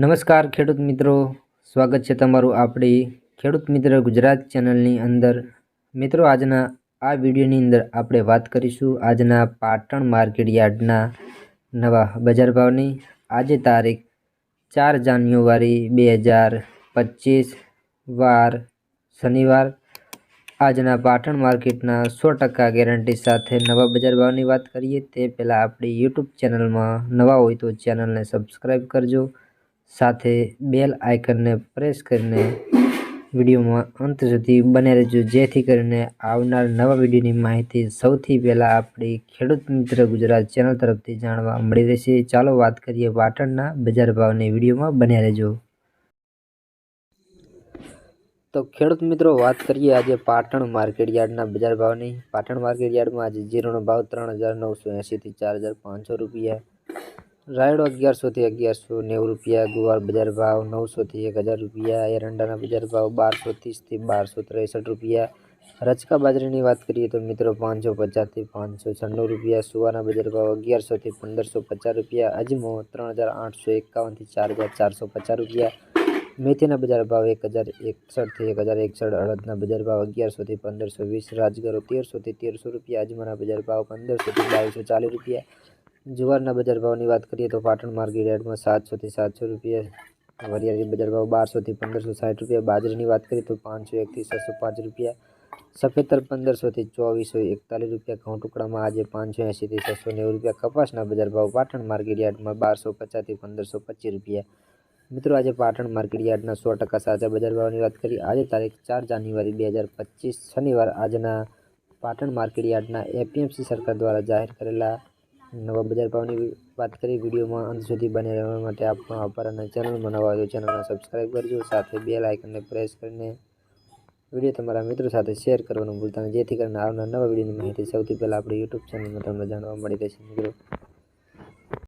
નમસ્કાર ખેડૂત મિત્રો. સ્વાગત છે તમારું આપણી ખેડૂત મિત્ર ગુજરાત ચેનલની અંદર. મિત્રો, આજના આ વિડીયોની અંદર આપણે વાત કરીશું આજના પાટણ માર્કેટ યાર્ડના નવા બજાર ભાવની. આજે તારીખ ચાર જાન્યુઆરી બે હજાર પચીસ વાર શનિવાર. આજના પાટણ માર્કેટના સો ટકા ગેરંટી સાથે નવા બજાર ભાવની વાત કરીએ તે પહેલાં આપણી યુટ્યુબ ચેનલમાં નવા હોય તો ચેનલને સબસ્ક્રાઈબ કરજો. સાથે બેલ આઇકનને પ્રેસ કરીને વિડીયોમાં અંત સુધી બને રહેજો. જેથી કરીને આવનાર નવા વિડીયોની માહિતી સૌથી પહેલાં આપણી ખેડૂત મિત્ર ગુજરાત ચેનલ તરફથી જાણવા મળી રહેશે. ચાલો વાત કરીએ પાટણના બજાર ભાવની વિડીયોમાં બન્યા રહેજો. તો ખેડૂત મિત્રો, વાત કરીએ આજે પાટણ માર્કેટ યાર્ડના બજાર ભાવની. પાટણ માર્કેટ યાર્ડમાં આજે જીરોનો ભાવ ત્રણ હજાર નવસો એંશીથી ચાર હજાર પાંચસો રૂપિયા રાયડો અગિયારસોથી અગિયારસો, નેવું રૂપિયા, ગુવાર બજાર ભાવ નવસોથી એક હજાર રૂપિયા, એરંડાના બજાર ભાવ બારસો ત્રીસથી બારસો ત્રેસઠ રૂપિયા. રચકા બાજરીની વાત કરીએ તો મિત્રો પાંચસો પચાસથી પાંચસો છન્નું રૂપિયા, સુવાના બજાર ભાવ અગિયારસોથી પંદરસો પચાસ રૂપિયા, અજમો ત્રણ હજાર આઠસો એકાવનથી ચાર હજાર ચારસો પચાસ રૂપિયા. મેથીના બજાર ભાવ એક હજાર એકસઠથી એક હજાર એકસઠ, અડદના બજાર ભાવ અગિયારસોથી પંદરસો વીસ, રાજગરો તેરસોથી તેરસો રૂપિયા, અજમાના બજાર ભાવ પંદરસોથી બાવીસો ચાલીસ રૂપિયા. જુવારના બજાર ભાવની વાત કરીએ તો પાટણ માર્કેટ યાર્ડમાં સાતસોથી સાતસો રૂપિયા, વરિયાળી બજાર ભાવ બારસોથી પંદરસો સાઠ રૂપિયા, બાજરીની વાત કરીએ તો પાંચસો એકથી છસો પાંચ રૂપિયા સફેતર પંદરસોથી ચોવીસો એકતાલીસ રૂપિયા, ઘઉં ટુકડામાં આજે પાંચસો એંશીથી છસો નેવું રૂપિયા, કપાસના બજાર ભાવ પાટણ માર્કેટ યાર્ડમાં બારસો પચાસથી પંદરસો પચીસ રૂપિયા. મિત્રો, આજે પાટણ માર્કેટ યાર્ડના સો ટકા સાચા બજાર ભાવની વાત કરી આજે તારીખ ચાર જાન્યુઆરી બે હજાર પચીસ, શનિવાર આજના પાટણ માર્કેટ યાર્ડના એપીએમસી સરકાર દ્વારા જાહેર કરેલા નવા બજાર ભાવની વાત કરી, વિડીયોમાં અંત સુધી બને રહેવા માટે આપનો આભાર અને ચેનલમાં નવા તો ચેનલને સબસ્ક્રાઈબ કરજો, સાથે બે લાઇકનને પ્રેસ કરીને વીડિયો તમારા મિત્રો સાથે શેર કરવાનું ભૂલતા જેથી કરીને આવનાર નવા વિડીયોની માહિતી સૌથી પહેલાં આપણી યુટ્યુબ ચેનલમાં તમને જાણવા મળી રહેશે. મિત્રો